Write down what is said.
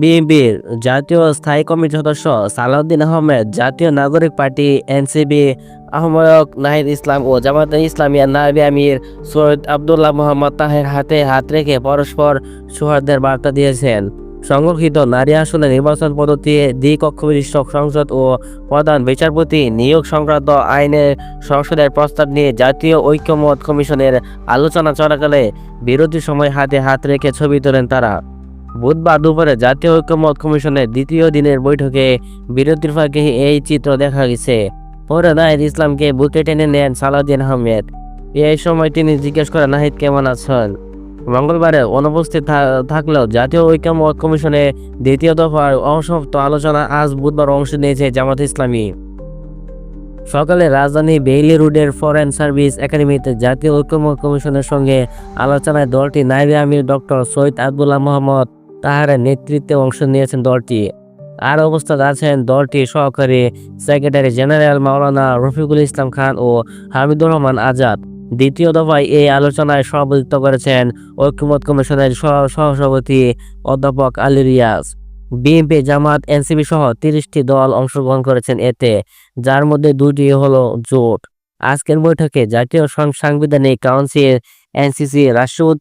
বিএনপির জাতীয় স্থায়ী কমিটির সদস্য সালাউদ্দিন আহমেদ, জাতীয় নাগরিক পার্টি এনসিবি আহময়ক নাহিদ ইসলাম ও জামাতে ইসলামিয়া নাবি আমির সৈয়দ আবদুল্লাহ মোহাম্মদ তাহের হাতে হাত রেখে পরস্পর সৌহার্দের বার্তা দিয়েছেন। সংরক্ষিত নারী আসনে নির্বাচন পদ্ধতি দ্বিকক্ষ বিশিষ্ট সংসদ ও প্রধান বিচারপতি নিয়োগ সংক্রান্ত আইনের সংসদের প্রস্তাব নিয়ে জাতীয় ঐক্যমত কমিশনের আলোচনা চলাকালে বিরোধী সময় হাতে হাত রেখে ছবি তোলেন তারা। বুধবার দুপুরে জাতীয় ঐক্যমত কমিশনের দ্বিতীয় দিনের বৈঠকে বিরতির ফাঁকে এই চিত্র দেখা গেছে। পরে নাহিদ ইসলামকে বুকে টেনে নেন সালাউদ্দিন আহমেদ। এই সময় তিনি জিজ্ঞেস করেন, নাহিদ, কেমন আছেন? মঙ্গলবারে অনুপস্থিত থাকলেও জাতীয় ঐক্যমত কমিশনে দ্বিতীয় দফার অসমাপ্ত আলোচনা আজ বুধবার অংশ নিয়েছে জামাত ইসলামী। সকালে রাজধানী বেইলি রোডের ফরেন সার্ভিস একাডেমিতে জাতীয় ঐক্যমত কমিশনের সঙ্গে আলোচনায় দলটি নাইবে আমির ডক্টর সৈয়দ আবদুল্লাহ মোহাম্মদ তাহারের নেতৃত্বে অংশ নিয়েছেন দলটি। আর অবস্থায় আছেন দলটির সহকারী সেক্রেটারি জেনারেল মাওলানা রফিকুল ইসলাম খান ও হামিদুর রহমান আজাদ। দ্বিতীয় দফায় এই আলোচনায় সভাপতিত্ব করেছেন ঐক্যমত কমিশনের সহ, সহসভাপতি অধ্যাপক আলী রিয়াজ। বিএনপি, জামাত, এনসিপি সহ তিরিশটি দল অংশগ্রহণ করেছেন এতে, যার মধ্যে দুটি হল জোট। আজকের বৈঠকে জাতীয় সাংবিধানিক কাউন্সিল, এনসিসি, রাষ্ট্রপতি